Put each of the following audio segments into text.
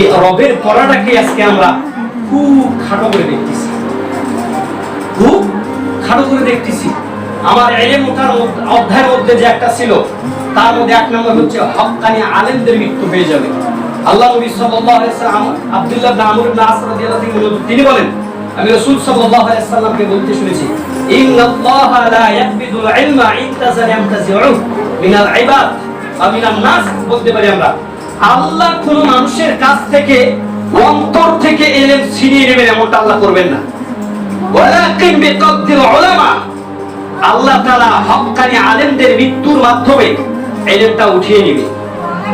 এই রবের পড়াটাকে আজকে আমরা খুব খাটো করে দেখতেছি। খুব খাটো করে দেখতেছি। আমার এলেম ওঠার অধ্যায়ের মধ্যে যে একটা ছিল, তার মধ্যে এক নম্বর হচ্ছে হক্কানি আলেমদের মৃত্যু হয়ে যাবে। আল্লাহ নবী সাল্লাল্লাহু আলাইহি সাল্লাম, আব্দুল্লাহ ইবনে আমর ইবনে আস রাদিয়াল্লাহু থেকে তিনি বলেন, আমি রাসূল সাল্লাল্লাহু আলাইহি সাল্লামকে বলতে শুনেছি, ইন্নাল্লাহা লা ইয়াকবিদুল ইলমা ইনতাজাল ইয়ামতাজিউ মিনাল ইবাদ। বা নাস বলতে পারি আমরা। আল্লাহ কোন মানুষের কাছ থেকে অন্তর থেকে এলেম ছিনিয়ে নেবেন এমনটা আল্লাহ করবেন না। আল্লাহ আলেমদের মৃত্যুর মাধ্যমে উঠিয়ে নেবে।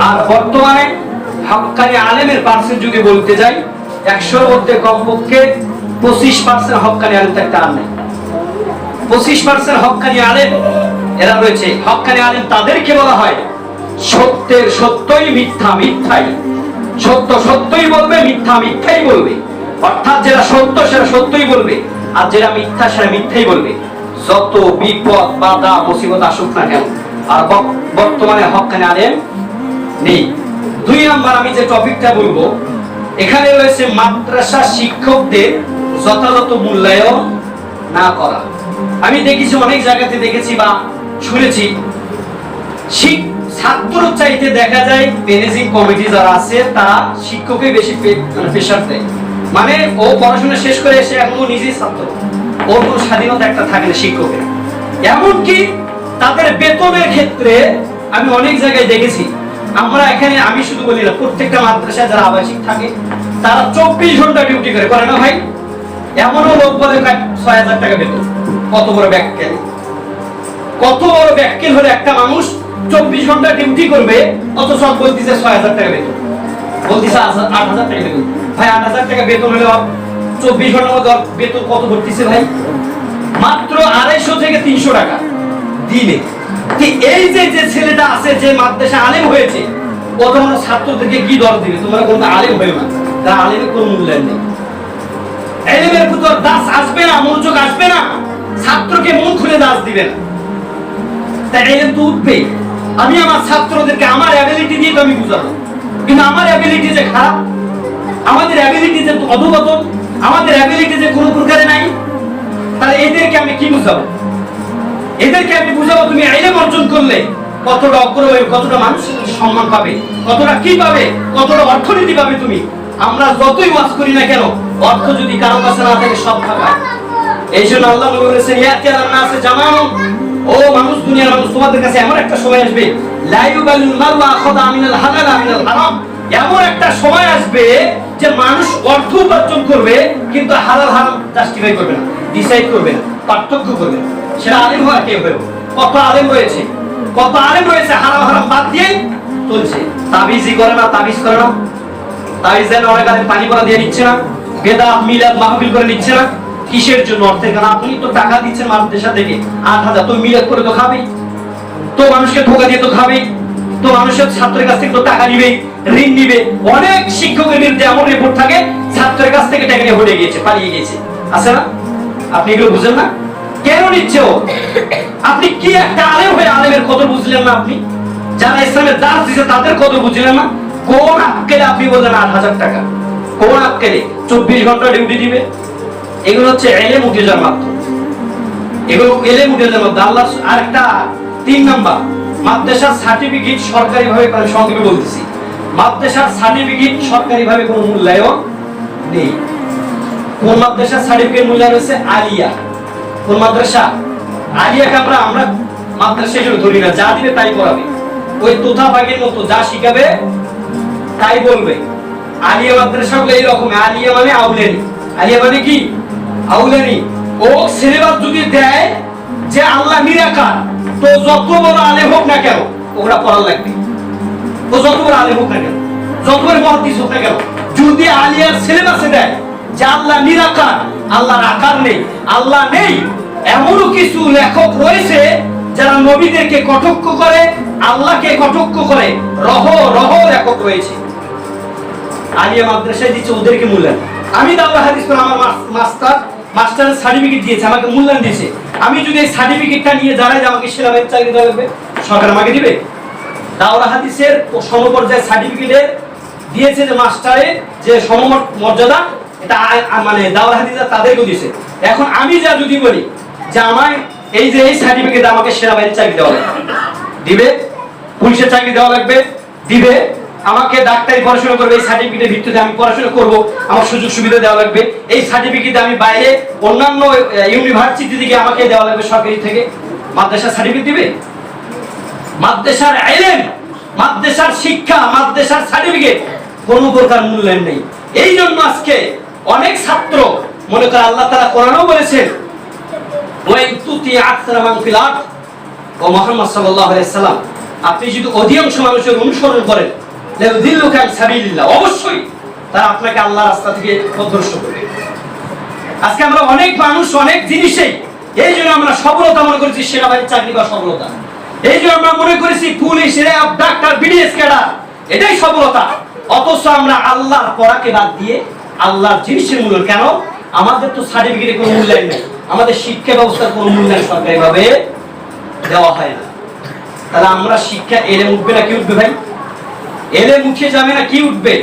আর বর্তমানে হক্কানি আলেমের পার্সেন্ট যদি বলতে যাই, একশোর মধ্যে কমপক্ষে পঁচিশ পার্সেন্ট হক্কানি আলেম থাকতে আর নেই। পঁচিশ পার্সেন্ট হক্কানি আলেম এরা রয়েছে। হক্কানি আলেম তাদেরকে বলা হয় সত্যের সত্যই মিথ্যা মিথ্যাই। সত্য সত্যই বলবে, মিথ্যা মিথ্যাই বলবে। অর্থাৎ যেটা সত্য, সেটা সত্যই বলবে। আর যেটা মিথ্যা, সেটা মিথ্যাই বলবে। যত বিপদ, বাধা, মুসিবত আসুক না কেন, আর বর্তমানে হক্কানি আলেম নেই। দুই নাম্বার আমি যে টপিকটা বলব, এখানে রয়েছে মাদ্রাসা শিক্ষকদের যথাযথ মূল্যায়ন না করা। আমি দেখেছি, অনেক জায়গাতে দেখেছি বা শুনেছি শিক- ছাত্র চাইতে দেখা যায় ম্যানেজিং কমিটি যারা আছে, তারা শিক্ষককে বেশি প্রেশার দেয়। মানে ও পড়াশোনা শেষ করে এসে এখন নিজেই ছাত্র। ওর কোনো স্বাধীনতা একটা থাকে না শিক্ষকের এমনকি তাদের বেতনের ক্ষেত্রে আমি অনেক জায়গায় দেখেছি, আমরা এখানে আমি শুধু বলি না, প্রত্যেকটা মাদ্রাসায় যারা আবাসিক থাকে, তারা চব্বিশ ঘণ্টা ডিউটি করে করে না ভাই? এমনও লোক বলে ছয় হাজার টাকা বেতন। কত বড় ব্যাখ্যান কত বড় ব্যাখ্যান হলে একটা মানুষ চব্বিশ ঘণ্টা ডিউটি করবে সব বলতেছে ছয় হাজার টাকা বেতন। বলতেছে আট হাজার টাকা বেতন। ভাই, আট হাজার টাকা বেতন হলে চব্বিশ ঘণ্টার মধ্যে বেতন কত ভরতেছে ভাই? মাত্র আড়াইশো থেকে তিনশো টাকা এই যে যে ছেলেটা আছে, যে মাদ্রাসা আলেম হয়েছে, ও ছাত্রদেরকে কি দর দিবে? তোমরা কোনো আলেম না তার আলেমের কোনো মূল্যায়ন নেই। এলেমের ভিতর দাস আসবে না, মনোযোগ আসবে না। ছাত্রকে মন খুলে দাস দিবে না। তাই এলেম তো আমি আমার ছাত্রদেরকে আমার অ্যাবিলিটি দিয়ে তো আমি বুঝাবো। কিন্তু আমার অ্যাবিলিটি যে খারাপ, আমাদের অ্যাবিলিটি যে অধপতন আমাদের অ্যাবিলিটি যে কোনো প্রকারে নাই, তাহলে এদেরকে আমি কি বুঝাবো? এদেরকে আমি বুঝাবো তুমি আইলেম অর্জন করলে কতটা অগ্রগতি কতটা মানুষ সম্মান পাবে, কতটা কি পাবে, কতটা অর্থনীতি পাবে তুমি? আমরা যতই ওয়াজ করি না কেন, অর্থ যদি কারও কাছে না থাকে, সব থাকা এই জন্য আল্লাহ নবী বলেছেন ইয়াতি আলান নাসে জামানুন ও মানুষ দুনিয়ার মানুষ, তোমাদের কাছে এমন একটা সময় আসবে, লা ইউবালিল মারু আখাদা মিনাল হালাল মিনাল হারাম। এমন একটা সময় আসবে যে মানুষ অর্থ উপার্জন করবে, কিন্তু হালাল হারাম জাস্টিফাই করবে না ডিসাইড করবে না, পার্থক্য করবে না। সেটা হয়েও কত আলেম রয়েছে, কত আলেম রয়েছে, হারাম হারাম বাদ দিয়ে চলছে। তাবিজই করে না, তাবিজ করে না। তাবিজ দেন অনেক আলেম পানি পড়া দিয়ে নিচ্ছে না। বেদা মিলাদ করে নিচ্ছে না। কিসের জন্য অর্থের কারণ আপনি তো টাকা দিচ্ছেন মাদ্রাসা থেকে। আট হাজার তো মিলাদ করে তো খাবেই তো মানুষকে ধোকা দিয়ে তো খাবেই তো মানুষের ছাত্রের কাছ থেকে তো টাকা নিবে, ঋণ নিবে। অনেক শিক্ষকের বিরুদ্ধে এমন রিপোর্ট থাকে, ছাত্রের কাছ থেকে টাকা নিয়ে হয়ে গিয়েছে, পালিয়ে গিয়েছে। আছে না? আপনি এগুলো বুঝেন না? কেন নিচ্ছে ও? আপনি কি একটা আলেম হয়ে আলেমের কদর বুঝলেন না আপনি? যারা ইসলামের দাস দিছে, তাদের কদর বুঝলেন না? কোন আক্কেলে আপনি বললেন আট হাজার টাকা? কোন আক্কেলে? চব্বিশ ঘণ্টা ডিউটি দিবে। এগুলো হচ্ছে এলেম উঠে মাধ্যম এগুলো উঠে যাওয়ার মাধ্যম আল্লাহ আরেকটা তিন নাম্বার, মাদ্রাসার সার্টিফিকেট সরকারি ভাবে করে সংক্ষেপে বলতেছি। মাদ্রাসার সার্টিফিকেট সরকারি ভাবে কোনো মূল্যায়ন নেই। কোন মাদ্রাসার সার্টিফিকেট মূল্যায়ন হচ্ছে আলিয়া। কোন মাদ্রাসা? আলিয়াকে আমরা আমরা মাদ্রাসা হিসেবে ধরি না, যা দিবে তাই করাবে। ওই তোতা বাগের মতো যা শিখাবে, তাই বলবে। আলিয়া মাদ্রাসা গুলো এইরকম আলিয়া মানে আউলেনি। আলিয়া মানে কি? আউলেনি, ও সিলেবাস যদি দেয় যে আল্লাহ নিরাকার, তো যত বড় আলেম হোক না কেন ওরা লাগবে। যত বড় আলেম হোক না কেন, যত বড় মহাদিস হোক না কেন, যদি আলিয়ার সিলেবাসে দেয় যে আল্লাহ নিরাকার, আল্লাহর আকার নেই, আল্লাহ নেই, এমনও কিছু লেখক রয়েছে যারা নবীদেরকে কটক্ষ করে, আল্লাহকে কটক্ষ করে, রহ রহ লেখক রয়েছে। আলিয়া মাদ্রাসায় দিচ্ছে ওদেরকে মূল্যায়ন। আমি দাওরা হাদিস আমার মাস- মাস্টার মাস্টারের সার্টিফিকেট দিয়েছে, আমাকে মূল্যায়ন দিয়েছে। আমি যদি এই সার্টিফিকেটটা নিয়ে দাঁড়াই আমাকে সেরামের চাকরি লাগবে, সরকার আমাকে দিবে? দাওরা হাদিসের সমপর্যায়ের সার্টিফিকেটের দিয়েছে যে মাস্টারে যে সমমত মর্যাদা, এটা মানে দাওয়াল হাদিসা তাদেরকেও দিয়েছে। এখন আমি যা যদি বলি যে আমায় এই যে এই সার্টিফিকেট আমাকে সেনাবাহিনীর চাকরি দেওয়া লাগবে। দিবে, পুলিশের চাকরি দেওয়া লাগবে, দিবে আমাকে ডাক্তারি পড়াশোনা করবে, এই সার্টিফিকেটের ভিত্তিতে আমি পড়াশোনা করব, আমার সুযোগ সুবিধা দেওয়া লাগবে। এই সার্টিফিকেট আমি বাইরে অন্যান্য ইউনিভার্সিটি থেকে আমাকে দেওয়া লাগবে সরকারি থেকে। মাদ্রাসা সার্টিফিকেট দিবে? মাদ্রাসার আইলেম, মাদ্রাসার শিক্ষা, মাদ্রাসার সার্টিফিকেট কোনো প্রকার মূল্যায়ন নেই। এই জন্য আজকে অনেক ছাত্র, মনে করে আল্লাহ তারা কোরআনও বলেছেন ও মুহাম্মদ আলাইহি সাল্লাম, আপনি যদি অধিকাংশ মানুষের অনুসরণ করেন অবশ্যই তারা আপনাকে আল্লাহর রাস্তা থেকে পথভ্রষ্ট করবে। আজকে আমরা অনেক মানুষ, অনেক জিনিসেই এই জন্য আমরা সফলতা মনে করেছি, সেনাবাহিনীর চাকরি বা সফলতা। এই জন্য আমরা মনে করেছি, police, RAB, doctor, BDS cadre, এটাই সফলতা। অথচ আমরা আল্লাহর পড়াকে বাদ দিয়ে আল্লাহর জিনিসের মূল্য কেন? আমাদের তো সার্টিফিকেটে কোনো মূল্যায়ন নেই। আমাদের শিক্ষা ব্যবস্থার কোনো মূল্যায়ন সরকারিভাবে দেওয়া হয় না। তাহলে আমরা শিক্ষা এলে উঠবে না কি উঠবে ভাই? এলে মুখে যাবে না কি উঠবে?